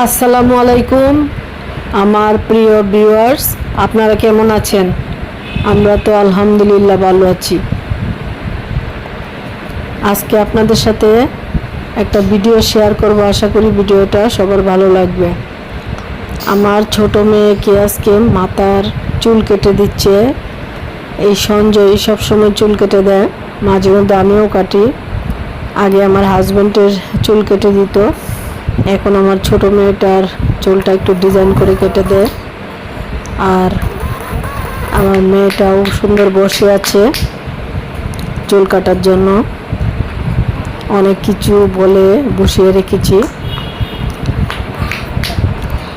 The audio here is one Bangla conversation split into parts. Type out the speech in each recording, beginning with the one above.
আসসালামু আলাইকুম, আমার প্রিয় ভিউয়ার্স আপনারা কেমন আছেন? আমরা তো আলহামদুলিল্লাহ ভালো আছি। আজকে আপনাদের সাথে একটা ভিডিও শেয়ার করব, আশা করি ভিডিওটা সবার ভালো লাগবে। আমার ছোট মেয়েকে আজকে মাথার চুল কেটে দিচ্ছে। এই সঞ্জয় সবসময় চুল কেটে দেয়, মাঝে মধ্যে আমিও কাটি। আগে আমার হাজব্যান্ডের চুল কেটে দিত। এখন আমার ছোট মেয়েটার চুলটা একটু ডিজাইন করে কেটে দেয় আর আমার মেয়েটাও সুন্দর বসে আছে চুল কাটার জন্য। অনেক কিছু বলে বসিয়ে রেখেছি।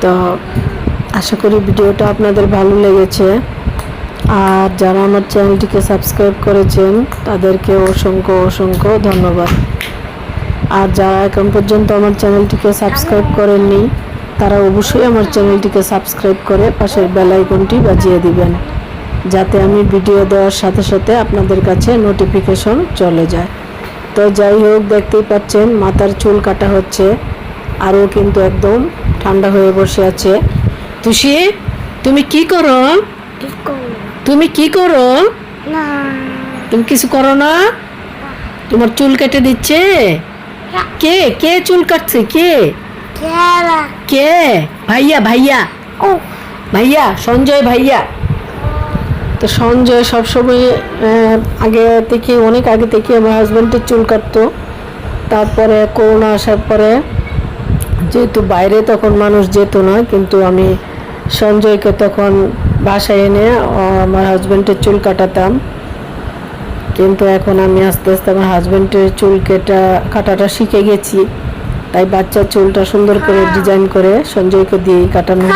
তো আশা করি ভিডিওটা আপনাদের ভালো লেগেছে। আর যারা আমার চ্যানেলটিকে সাবস্ক্রাইব করেছেন, তাদেরকে অসংখ্য অসংখ্য ধন্যবাদ। আর যারা এখন পর্যন্ত আমার চ্যানেলটিকে সাবস্ক্রাইব করেননি তারা অবশ্যই আমার চ্যানেলটিকে সাবস্ক্রাইব করে পাশের বেল আইকনটি বাজিয়ে দিবেন যাতে আমি ভিডিও দেওয়ার সাথে সাথে আপনাদের কাছে নোটিফিকেশন চলে যায়। তো যাই হোক দেখতেই পাচ্ছেন মাথার চুল কাটা হচ্ছে আরও কিন্তু একদম ঠান্ডা হয়ে বসে আছে। তুষি তুমি কি করো? তুমি কি করো? তুমি কিছু করো না? তোমার চুল কেটে দিচ্ছে? কে? কে চুল কাটছে? কে? কে? ভাইয়া ভাইয়া। ও। ভাইয়া সঞ্জয় ভাইয়া। তো সঞ্জয় সবসময় আগে থেকে অনেক আগে থেকে আমার হাজব্যান্ডের চুল কাটতো। তারপরে করোনা আসার পরে যেহেতু বাইরে তখন মানুষ যেত না কিন্তু আমি সঞ্জয়কে তখন বাসায় এনে আমার হাজব্যান্ডের চুল কাটাতাম। কিন্তু এখন আমি আস্তে আস্তে আমার হাজব্যান্ডের চুল কেটা কাটাটা শিখে গেছি। তাই বাচ্চার চুলটা সুন্দর করে ডিজাইন করে সঞ্জয়কে দিয়ে কাটানো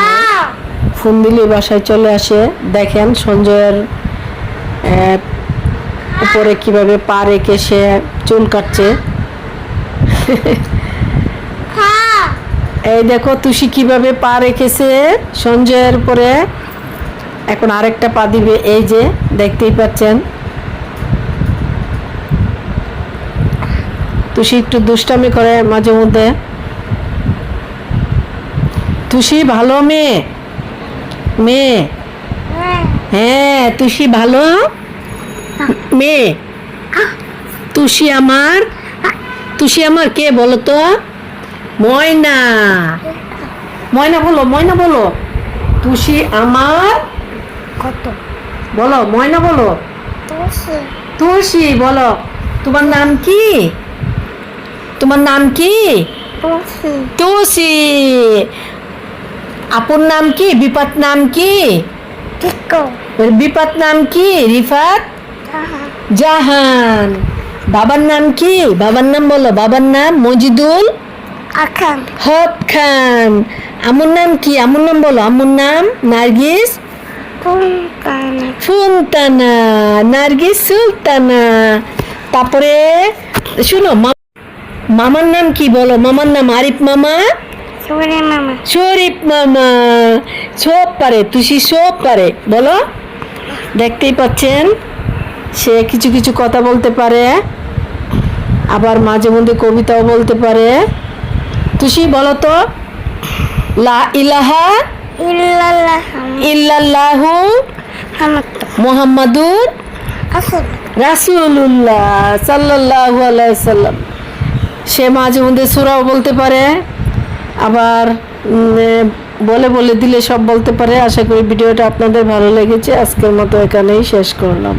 ফোন দিলে বাসায় চলে আসে। দেখেন সঞ্জয়ের উপরে কীভাবে পা রেখে সে চুল কাটছে। এই দেখো তুষি কীভাবে পা রেখেছে সঞ্জয়ের পরে এখন আরেকটা পা দিবে এই যে দেখতেই পাচ্ছেন। তুষি একটু দুষ্টামি করে মাঝে মধ্যে। তুষি ভালো মেয়ে? মেয়ে? হ্যাঁ তুষি ভালো? মেয়ে? তুষি আমার? তুষি আমার কে বলো তো? ময়না। ময়না বলো ময়না বলো। তুষি আমার? কত? বলো ময়না বলো। তুষি বলো। তোমার নাম কি? তোমার নাম কি? তুষি আপুর নাম কি? বিপাত নাম কি? বিপাত নাম কি? রিফাত? জাহান। বাবার নাম কি? বাবার নাম বলো। বাবার নাম মজিদুল? হক খান। আমুর নাম কি? আমুর নাম বলো। আমুর নাম নার্গিস? ফুনতানা নার্গিস সুলতানা। তারপরে শুনো মামার নাম কি বলো? মামার নাম আরিফ মামা? শরীফ মামা। সব পারে তুষি সব পারে। বলো। দেখতেই পাচ্ছেন? সে কিছু কিছু কথা বলতে পারে। আবার মাঝে মধ্যে কবিতাও বলতে পারে। তুষি বলো তো। লা ইলাহা ইল্লাল্লাহ। মুহাম্মাদুর আসল সাল্লাল্লাহু আলাইহি সাল্লাম সে মাঝে মধ্যে সুরাও বলতে পারে, আবার বলে বলে দিলে সব বলতে পারে। আশা করি ভিডিওটা আপনাদের ভালো লেগেছে। আজকের মতো এখানেই শেষ করলাম।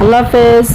আল্লাহ হাফেজ।